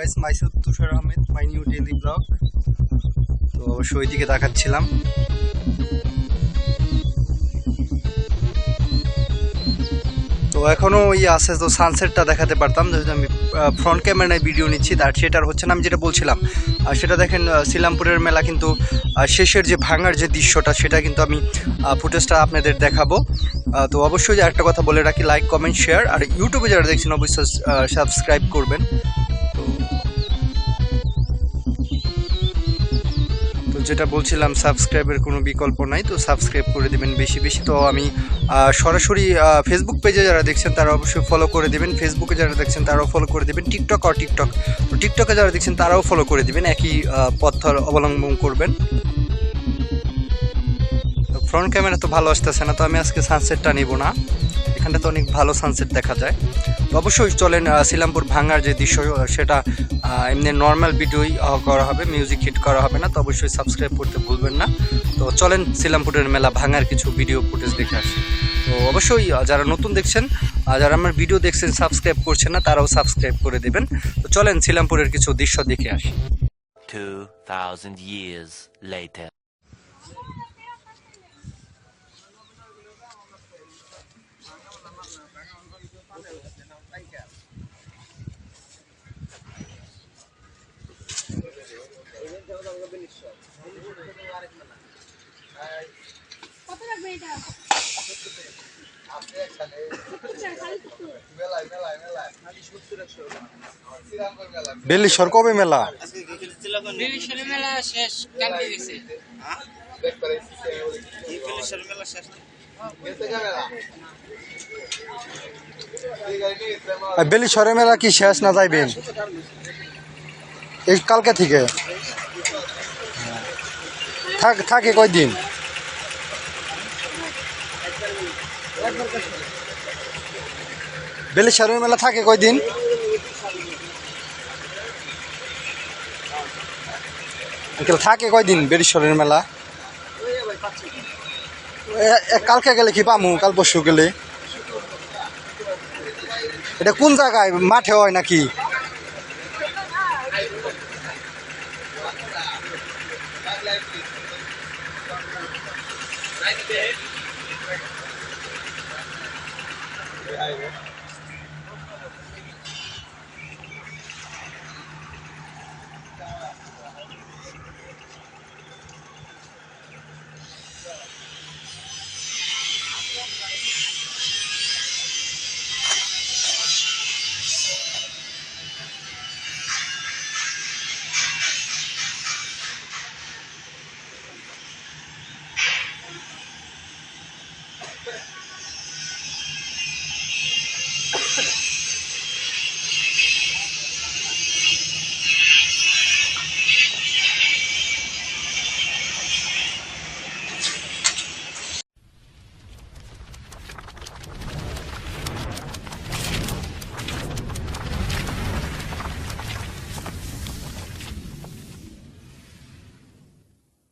Guys myself Tushar Ahmed my new daily blog তো অবশ্যই ওইদিকে দেখাচ্ছিলাম। তো এখনও ওই আছে তো সানসেটটা দেখাতে পারতাম যেহেতু আমি ফ্রন্ট ক্যামেরায় ভিডিও নিচ্ছি তার সেটার হচ্ছে না আমি যেটা বলছিলাম আর সেটা দেখেন আহ, শিলামপুরের মেলা কিন্তু শেষের যে ভাঙার যে দৃশ্যটা সেটা কিন্তু আমি ফুটেজটা আপনাদের দেখাবো। তো অবশ্যই একটা কথা বলে রাখি লাইক কমেন্ট শেয়ার আর ইউটিউবে যারা দেখছেন অবশ্যই সাবস্ক্রাইব করবেন। যেটা বলছিলাম সাবস্ক্রাইবের কোনো বিকল্প নাই, তো সাবস্ক্রাইব করে দিবেন বেশি বেশি। তো আমি সরাসরি ফেসবুক পেজে যারা দেখছেন, তারা অবশ্যই ফলো করে দিবেন। ফেসবুকে যারা দেখছেন, তারাও ফলো করে দিবেন। টিকটক আর টিকটক তো টিকটকে যারা দেখছেন, তারাও ফলো করে দিবেন। একই পথ অবলম্বন করবেন। ফ্রন্ট ক্যামেরা তো ভালো আসতেছে না, তো আমি আজকে সানসেটটা নিব না। এখানটা তো অনেক ভালো সানসেট দেখা যায়। অবশ্যই চলেন আহ, শিলামপুর ভাঙার যে দৃশ্য সেটা এমনি নর্মাল ভিডিওই করা হবে মিউজিক হিট করা হবে না তো অবশ্যই সাবস্ক্রাইব করতে ভুলবেন না। তো চলেন শিলামপুরের মেলা ভাঙার কিছু ভিডিও ফুটেজ দেখে আসি। তো অবশ্যই যারা নতুন দেখছেন যারা আমার ভিডিও দেখছেন সাবস্ক্রাইব করছেন না তারাও সাবস্ক্রাইব করে দেবেন। তো চলেন শিলামপুরের কিছু দৃশ্য দেখে আসি। 2,000 years later. কত লাগবে এটা? বেলিশর কবে মেলা? মেলা শেষ কালকে গেছে। বেলিশরের মেলা কি শেষ না যাইবেন? এই কালকে থেকে? থাক, থাকে কয়দিন? বেলেশ্বরের মেলা থাকে কয়দিন? থাকে কয়দিন বেলেশ্বরের মেলা? কালকে গেলে কি পামু? কাল পরশু গেলে? এটা কোন জায়গায়? মাঠে হয় নাকি? Rijden we